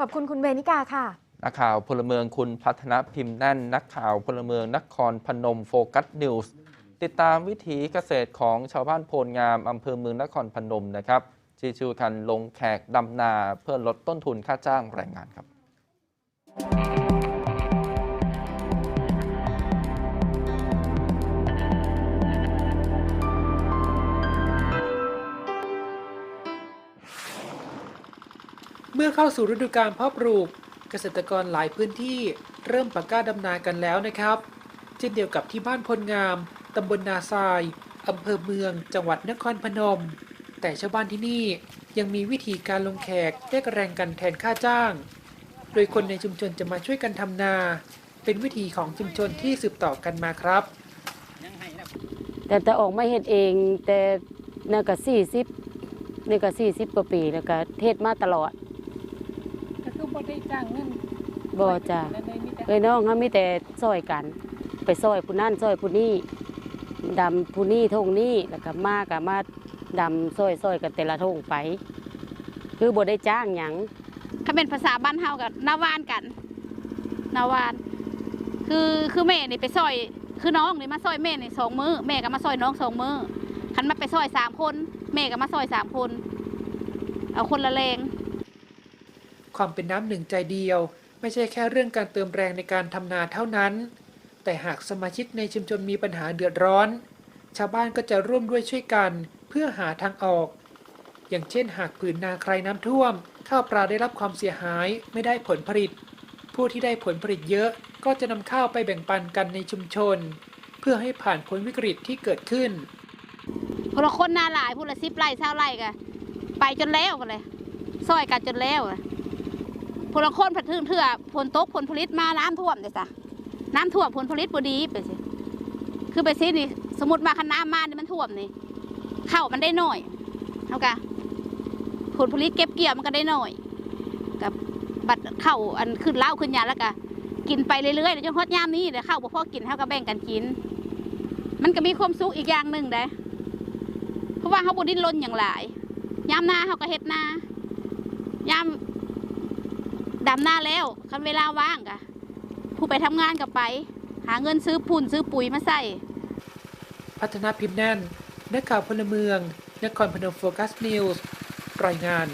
ขอบคุณคุณเวนิกาค่ะ นักข่าวพลเมืองคุณพัฒนพิมพ์แน่น นักข่าวพลเมืองนครพนมโฟกัสนิวส์ติดตามวิถีเกษตรของชาวบ้านโพนงามอำเภอเมืองนครพนมนะครับที่ชูกันลงแขกดำนาเพื่อลดต้นทุนค่าจ้างแรงงานครับ เมื่อเข้าสู่ฤดูการเพาะปลูก เกษตรกรหลายพื้นที่เริ่มปักก้าดำนากันแล้วนะครับ เช่นเดียวกับที่บ้านพลงามตำบลนาทรายอำเภอเมือง จังหวัดนครพนม แต่ชาวบ้านที่นี่ยังมีวิธีการลงแขกแลกแรงกันแทนค่าจ้าง โดยคนในชุมชนจะมาช่วยกันทำนา เป็นวิธีของชุมชนที่สืบต่อกันมาครับ แต่แต่ออกมาเฮ็ดเองแต่นั่นก็สี่สิบนี่ก็สี่สิบกว่าปีแล้วก็เทศมาตลอด บ่ได้จ้างเงินบ่จ้ะ นั่นเลยมีแต่เอ้ยน้องเขามีแต่ซอยกัน ไปซอยผู้นั่นซอยผู้นี่ดำผู้นี่ทงนี่แล้วก็มาก็มาดำซอยซอยกันแต่ละทงไป คือบ่ได้จ้างหยังถ้าเป็นภาษาบ้านเฮากับนาวานกันนาวาน คือคือแม่นี่ไปซอย คือน้องนี่มาซอยแม่นี่สองมือแม่ก็มาซอยน้องสองมือคันมาไปซอยสามคน แม่ก็มาซอยสามคน เอาคนละแรง ความเป็นน้ำหนึ่งใจเดียว ไม่ใช่แค่เรื่องการเติมแรงในการทำนาเท่านั้น แต่หากสมาชิกในชุมชนมีปัญหาเดือดร้อน ชาวบ้านก็จะร่วมด้วยช่วยกันเพื่อหาทางออก อย่างเช่น หากผืนนาใครน้ำท่วม ข้าวปลาได้รับความเสียหายไม่ได้ผลผลิต ผู้ที่ได้ผลผลิตเยอะก็จะนำข้าวไปแบ่งปันกันในชุมชน เพื่อให้ผ่านพ้นวิกฤตที่เกิดขึ้นพละคนนาหลายพละสิบไร่เท่าไร่กะไปจนแล้วกันเลยซอยกันจนแล้วอะ พลคนผัดทื่นเถื่อผลตกผลผลิตมาน้ำท่วมเลยจ้ะน้ำท่วมผลผลิตบดีไปสิคือไปซินี่ สมมติมาคันน้ำมานี่มันท่วมนี่ข้ามันได้หน่อยเท่ากับผลผลิตเก็บเกี่ยวมันก็ได้หน่อย กับบัดข้าอันขึ้นเหล้าขึ้นยาแล้วก็กินไปเรื่อยๆจนฮอดยามนี้เดี๋ยวเข้าวบ่พอกินเท่ากับแบ่งกันกิน มันก็มีความสุขอีกอย่างหนึ่งเด้เพราะว่าเขาบดิ้นรนอย่างหลายยามหน้าเขาก็เฮ็ดหน้ายาม ดำหน้าแล้วคันเวลาว่างกะผู้ไปทำงานกับไป หาเงินซื้อปุ่นซื้อปุ๋ยมาใส่ พัฒนาพิมพ์แน่นนักข่าวพลเมืองนครพนมโฟกัสนิวส์รายงาน